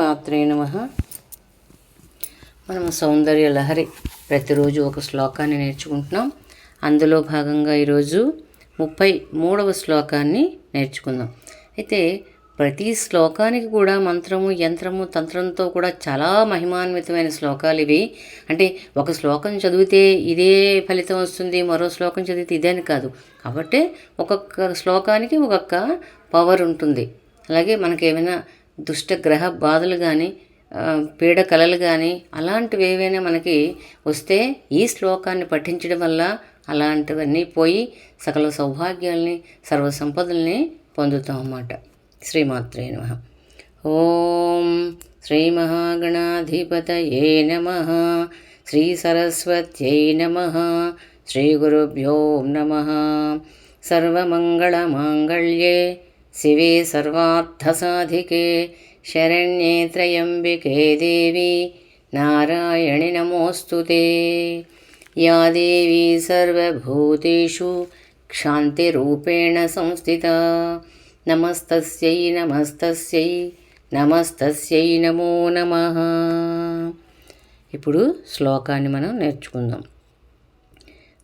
పాత్రే నమ. మనం సౌందర్య లహరి ప్రతిరోజు ఒక శ్లోకాన్ని నేర్చుకుంటున్నాం. అందులో భాగంగా ఈరోజు ముప్పై మూడవ శ్లోకాన్ని నేర్చుకుందాం. అయితే ప్రతి శ్లోకానికి కూడా మంత్రము యంత్రము తంత్రంతో కూడా చాలా మహిమాన్వితమైన శ్లోకాలు ఇవి. అంటే ఒక శ్లోకం చదివితే ఇదే ఫలితం వస్తుంది మరో శ్లోకం చదివితే ఇదే అని కాదు. కాబట్టి ఒక్కొక్క శ్లోకానికి ఒక్కొక్క పవర్ ఉంటుంది. అలాగే మనకి ఏమైనా దుష్టగ్రహ బాధలు కానీ పీడ కళలు కానీ అలాంటివి ఏవైనా మనకి వస్తే ఈ శ్లోకాన్ని పఠించడం వల్ల అలాంటివన్నీ పోయి సకల సౌభాగ్యాల్ని సర్వ సంపదల్ని పొందుతాం అన్నమాట. శ్రీమాత్రే నమ. ఓం శ్రీ మహాగణాధిపతయే నమ. శ్రీ సరస్వత్యై నమ. శ్రీ గురుభ్యో నమ. సర్వమంగళమాంగళ్యే शिवे सर्वार्थसाधिके शरण्ये त्र्यम्बिके देवी नारायणि नमोऽस्तु ते या देवी सर्वभूतेषु क्षान्तिरूपेण संस्थिता नमस्तस्यै नमस्तस्यै నమస్తస్యై నమో నమ ఇప్పుడు శ్లోకాన్ని మనం నేర్చుకుందాం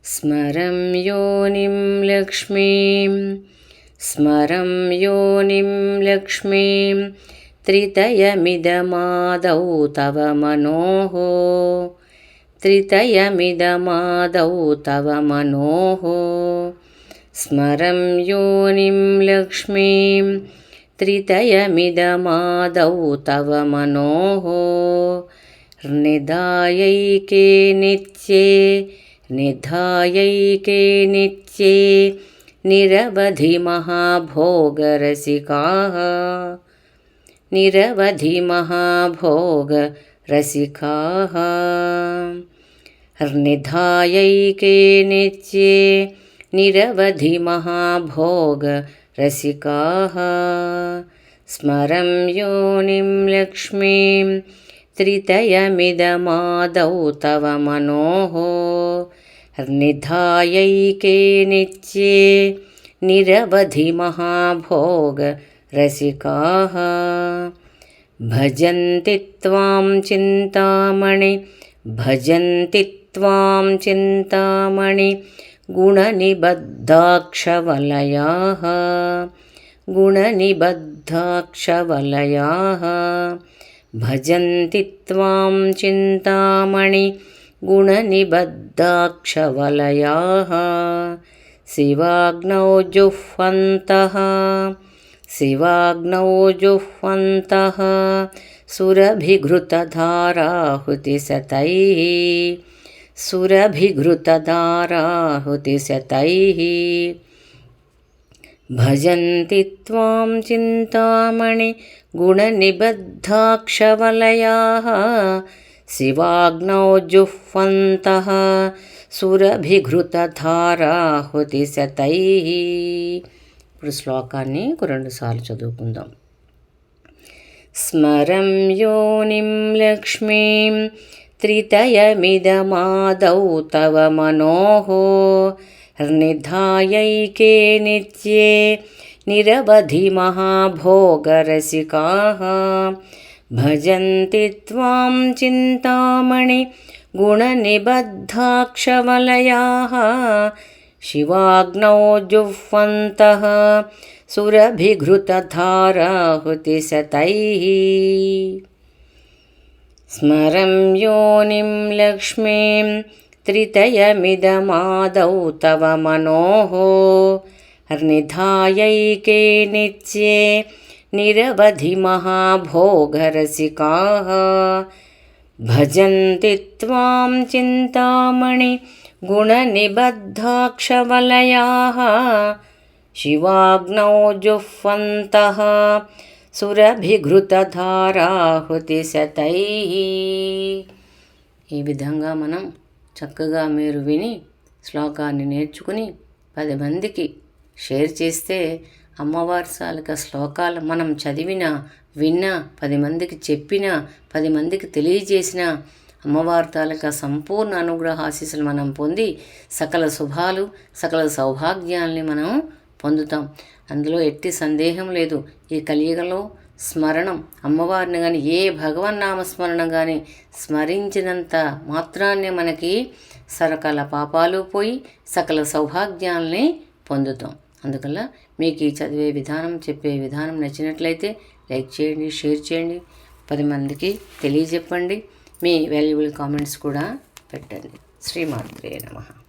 స్మరం యోనిం లక్ష్మీం स्मरं योनिं लक्ष्मीं त्रितयमिदमादौ तव मनोः। त्रितयमिदमादौ तव मनोः। स्मरं योनिं लक्ष्मीं त्रितयमिदमादौ तव मनोः। निधायैके नित्ये निधायैके नित्ये निरवधिमहाभोगरसिकाः। निरवधिमहाभोगरसिकाः। हर्निधायैके नित्ये निरवधिमहाभोगरसिकाः। स्मरं योनिं लक्ष्मीं त्रितयमिदमादौ तव मनोः। निधायैके नित्ये निरवधिमहाभोगरसिकाः भजन्ति त्वां चिन्तामणि भजन्ति त्वां चिन्तामणि गुणनिबद्धाक्षवलयाः। गुणनिबद्धाक्षवलयाः। भजन्ति त्वां चिन्तामणि गुणनिबद्धाक्षवलयाः। शिवाग्नौ जुह्वन्तः। शिवाग्नौ जुह्वन्तः। सुरभिघृतधाराहुतिशतैः। सुरभिघृतधाराहुतिशतैः। भजन्ति त्वां चिन्तामणि गुणनिबद्धाक्षवलयाः। शिवाग्नौ जुह्वन्तः సురభిఘృతధారాహుతిశతైః ఇప్పుడు శ్లోకాన్ని ఒక రెండుసార్లు చదువుకుందాం స్మరం యోనిం లక్ష్మీం త్రితయమిదమాదౌ తవ మనోः నిధాయైకే నిత్యే నిరవధి మహాభోగరసికాः భజन्ति त्वां चिन्तामणि गुणनिबद्धाक्षवलयाः। शिवाग्नौ जुह्वन्तः सुरभिघृतधाराहुतिशतैः स्मरं योनिं लक्ष्मीं त्रितयमिदमादौ तव मनोः। निधायैके नित्ये निरवधि महाभोगरसिकाः भजन्ति त्वां चिन्तामणि गुणनिबद्धाक्षवलयाः शिवाग्नौ जुह्वन्तः సురభిఘృతధారాహుతిశతైః ఈ విధంగా మనం చక్కగా మీరు విని శ్లోకాన్ని నేర్చుకుని పది మందికి షేర్ చేస్తే అమ్మవారి సాలిక శ్లోకాలు మనం చదివినా విన్నా పది మందికి చెప్పినా పది మందికి తెలియజేసిన అమ్మవారి తాలూకా సంపూర్ణ అనుగ్రహ ఆశీస్సులు మనం పొంది సకల శుభాలు సకల సౌభాగ్యాల్ని మనం పొందుతాం. అందులో ఎట్టి సందేహం లేదు. ఈ కలియుగలో స్మరణం అమ్మవారిని కానీ ఏ భగవన్నామ స్మరణ కానీ స్మరించినంత మాత్రాన్నే మనకి సకల పాపాలు పోయి సకల సౌభాగ్యాల్ని పొందుతాం. అందువల్ల మీకు ఈ చదివే విధానం చెప్పే విధానం నచ్చినట్లయితే లైక్ చేయండి షేర్ చేయండి. పది మందికి తెలియజెప్పండి. మీ వాల్యుబుల్ కామెంట్స్ కూడా పెట్టండి. శ్రీమాత్రే నమః.